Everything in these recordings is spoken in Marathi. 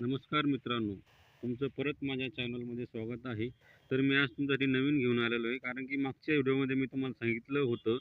नमस्कार मित्रांनो तुमचं परत माझ्या चॅनलमध्ये स्वागत आहे. तर मी आज तुमच्यासाठी नवीन घेऊन आलेलो आहे कारण की मागच्या व्हिडिओमध्ये मी तुम्हाला सांगितलं होतं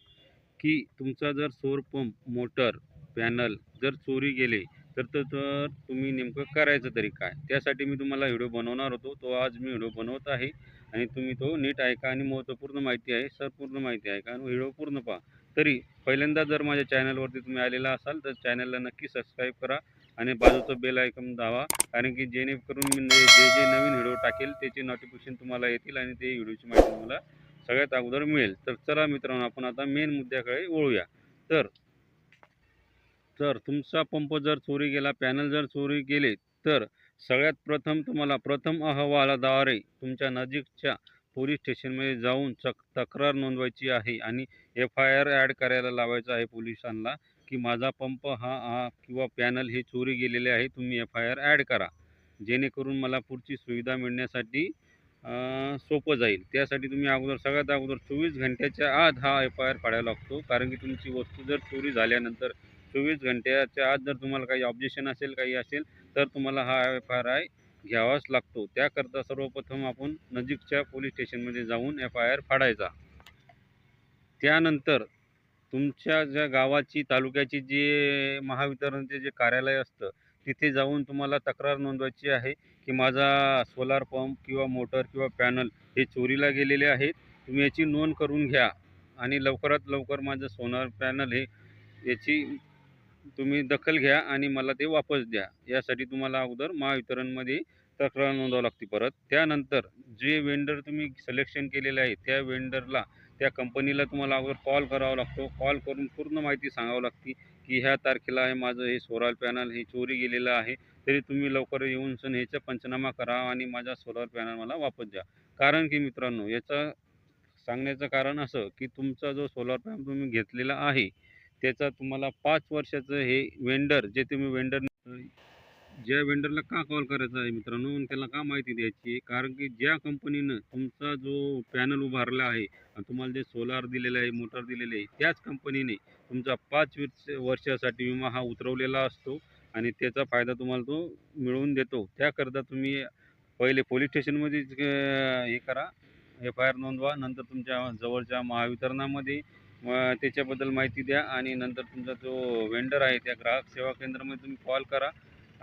की तुमचा जर सोर पंप मोटर पॅनल जर चोरी गेले तर तर तर तुम्ही नेमकं करायचं तरी काय? त्यासाठी मी तुम्हाला व्हिडिओ बनवणार होतो. तो आज मी व्हिडिओ बनवत आहे आणि तुम्ही तो नीट ऐका आणि महत्त्वपूर्ण माहिती आहे सर पूर्ण माहिती आहे आणि व्हिडिओ पूर्ण पहा. तरी पहिल्यांदा जर माझ्या चॅनलवरती तुम्ही आलेला असाल तर चॅनलला नक्की सबस्क्राईब करा आणि बाजूचं बेल ऐकून दावा कारण की जेणेकरून मी जे जे नवीन व्हिडिओ टाकेल त्याचे नोटिफिकेशन तुम्हाला येतील आणि ते व्हिडिओची माहिती तुम्हाला सगळ्यात अगोदर मिळेल. तर चला मित्रांनो आपण आता मेन मुद्द्याकडे वळूया. तर तर तुमचा पंप जर चोरी गेला पॅनल जर चोरी गेले तर सगळ्यात प्रथम तुम्हाला प्रथम अहवालाद्वारे तुमच्या नजीकच्या पोलीस स्टेशनमध्ये जाऊन तक्रार नोंदवायची आहे आणि एफ आय आर ॲड करायला लावायचं आहे पोलिसांना. की माझा पंप हा हा किंवा पॅनल हे चोरी गेलेले आहे तुम्ही एफ आय आर ॲड करा. जेणेकरून मला पुढची सुविधा मिळण्यासाठी सोपं जाईल. त्यासाठी तुम्ही अगोदर सगळ्यात अगोदर चोवीस घंट्याच्या आत हा एफ आय आर काढायला लागतो. कारण की तुमची वस्तू जर चोरी झाल्यानंतर चोवीस घंट्याच्या आत जर तुम्हाला काही ऑब्जेक्शन असेल काही असेल तर तुम्हाला हा एफ आय आर आय घ्यावाच लागतो. त्याकरता सर्वप्रथम आपण नजीकच्या पोलीस स्टेशनमध्ये जाऊन एफ आय आर फाडायचा. त्यानंतर तुमच्या ज्या गावाची तालुक्याची जे महावितरणचे जे कार्यालय असतं तिथे जाऊन तुम्हाला तक्रार नोंदवायची आहे की माझा सोलार पंप किंवा मोटर किंवा पॅनल हे चोरीला गेलेले आहेत तुम्ही याची नोंद करून घ्या आणि लवकरात लवकर माझं सोलार पॅनल हे याची तुम्ही दखल घ्या आणि मला ते वापस द्या. यासाठी तुम्हाला अगोदर महावितरणमध्ये तक्रार नोंदवावी लागते परत. त्यानंतर जे वेंडर तुम्ही सिलेक्शन केलेले आहे त्या वेंडरला त्या कंपनीला तुम्हाला अगोदर कॉल करावा लागतो. कॉल करून पूर्ण माहिती सांगावं लागते की ह्या तारखेला आहे माझं हे सोलार पॅनल हे चोरी गेलेलं आहे. तरी तुम्ही लवकर येऊन सण ह्याचा पंचनामा करा आणि माझा सोलार पॅनल मला वापस द्या. कारण की मित्रांनो याचं सांगण्याचं कारण असं की तुमचा जो सोलार पॅनल तुम्ही घेतलेला आहे त्याचा तुम्हाला पाच वर्षाचं हे वेंडर जे तुम्ही वेंडर ज्या वेंडरला का कॉल करायचा आहे मित्रांनो त्याला का माहिती द्यायची आहे? कारण की ज्या कंपनीनं तुमचा जो पॅनल उभारला आहे आणि तुम्हाला जे सोलार दिलेलं आहे मोटर दिलेले आहे त्याच कंपनीने तुमचा पाच वर्षासाठी विमा हा उतरवलेला असतो आणि त्याचा फायदा तुम्हाला तो मिळवून देतो. त्याकरता तुम्ही पहिले पोलीस स्टेशनमध्ये हे करा. एफ आय आर नोंदवा नंतर तुमच्या जवळच्या महावितरणामध्ये त्याच्याबद्दल माहिती द्या आणि नंतर तुमचा जो वेंडर आहे त्या ग्राहक सेवा केंद्रामध्ये तुम्ही कॉल करा.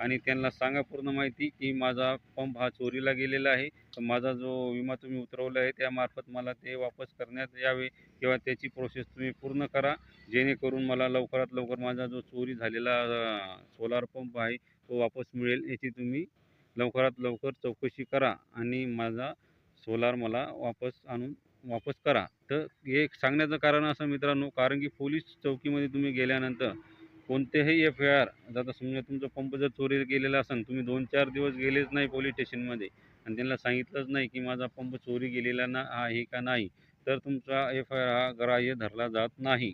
आणि त्यांना सांगा पूर्ण माहिती की माझा पंप हा चोरीला गेलेला आहे. तर माझा जो विमा तुम्ही उतरवला आहे त्यामार्फत मला ते वापस करण्यात यावे किंवा त्याची प्रोसेस तुम्ही पूर्ण करा. जेणेकरून मला लवकरात लवकर माझा जो चोरी झालेला सोलार पंप आहे तो वापस मिळेल. याची तुम्ही लवकरात लवकर चौकशी करा आणि माझा सोलार मला वापस आणून वापस करा. तर हे एक सांगण्याचं कारण असं मित्रांनो कारण की पोलीस चौकीमध्ये तुम्ही गेल्यानंतर कोणतेही एफ आय आर आता समजा तुमचा पंप जर चोरी गेलेला असेल तुम्ही दोन चार दिवस गेलेच नाही पोलीस स्टेशनमध्ये आणि त्यांना सांगितलंच नाही की माझा पंप चोरी गेलेला ना आहे का नाही तर तुमचा एफ आय आर हा ग्राह्य धरला जात नाही.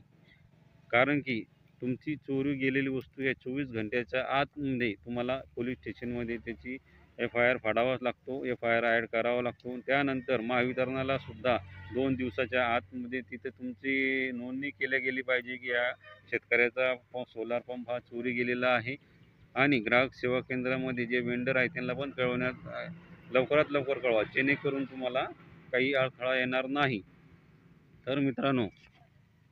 कारण की तुमची चोरी गेलेली वस्तू या चोवीस घंट्याच्या आतमध्ये तुम्हाला पोलीस स्टेशनमध्ये त्याची एफ आय आर फाडावाच लागतो एफ आय आर ॲड करावा लागतो. त्यानंतर महावितरणाला सुद्धा दोन दिवसाच्या आतमध्ये तिथे तुमची नोंदणी केल्या गेली पाहिजे की या शेतकऱ्याचा पंप सोलार पंप हा चोरी गेलेला आहे. आणि ग्राहक सेवा केंद्रामध्ये जे वेंडर आहे त्यांना पण कळवण्यात लवकरात लवकर कळवा. जेणेकरून तुम्हाला काही अडथळा येणार नाही. तर मित्रांनो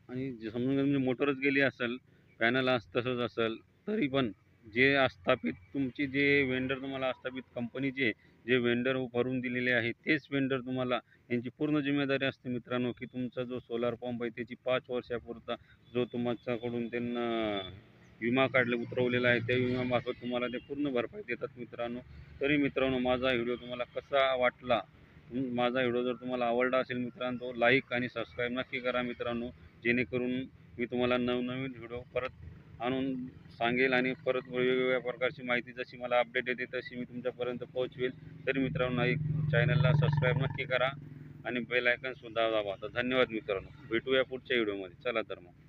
आणि समजून म्हणजे मोटरच गेली असेल पॅनल अस तसंच असेल तरी पण जे आस्थापित तुमची जे वेंडर तुम्हाला आस्थापित कंपनीचे जे वेंडर भरून दिलेले आहे तेच वेंडर तुम्हाला यांची पूर्ण जिम्मेदारी असते मित्रांनो की तुमचा जो सोलार पंप आहे त्याची पाच वर्षापुरता जो तुमच्याकडून त्यांना विमा काढले उतरवलेला आहे त्या विम्यामार्फत तुम्हाला ते पूर्ण भरपाई देतात मित्रांनो. तरी मित्रांनो माझा व्हिडिओ तुम्हाला कसा वाटला? माझा व्हिडिओ जर तुम्हाला आवडला असेल मित्रांनो लाईक आणि सबस्क्राईब नक्की करा मित्रांनो. जेणेकरून मी तुम्हाला नवनवीन व्हिडिओ परत आणून सांगेल आणि परत वेगवेगळ्या प्रकारची माहिती जशी मला अपडेट येते तशी मी तुमच्यापर्यंत पोहोचवेल. तरी मित्रांनो एक चॅनलला सबस्क्राईब नक्की करा आणि बेल आयकनसुद्धा दाबा. तर धन्यवाद मित्रांनो. भेटूया पुढच्या व्हिडिओमध्ये चला तर मग.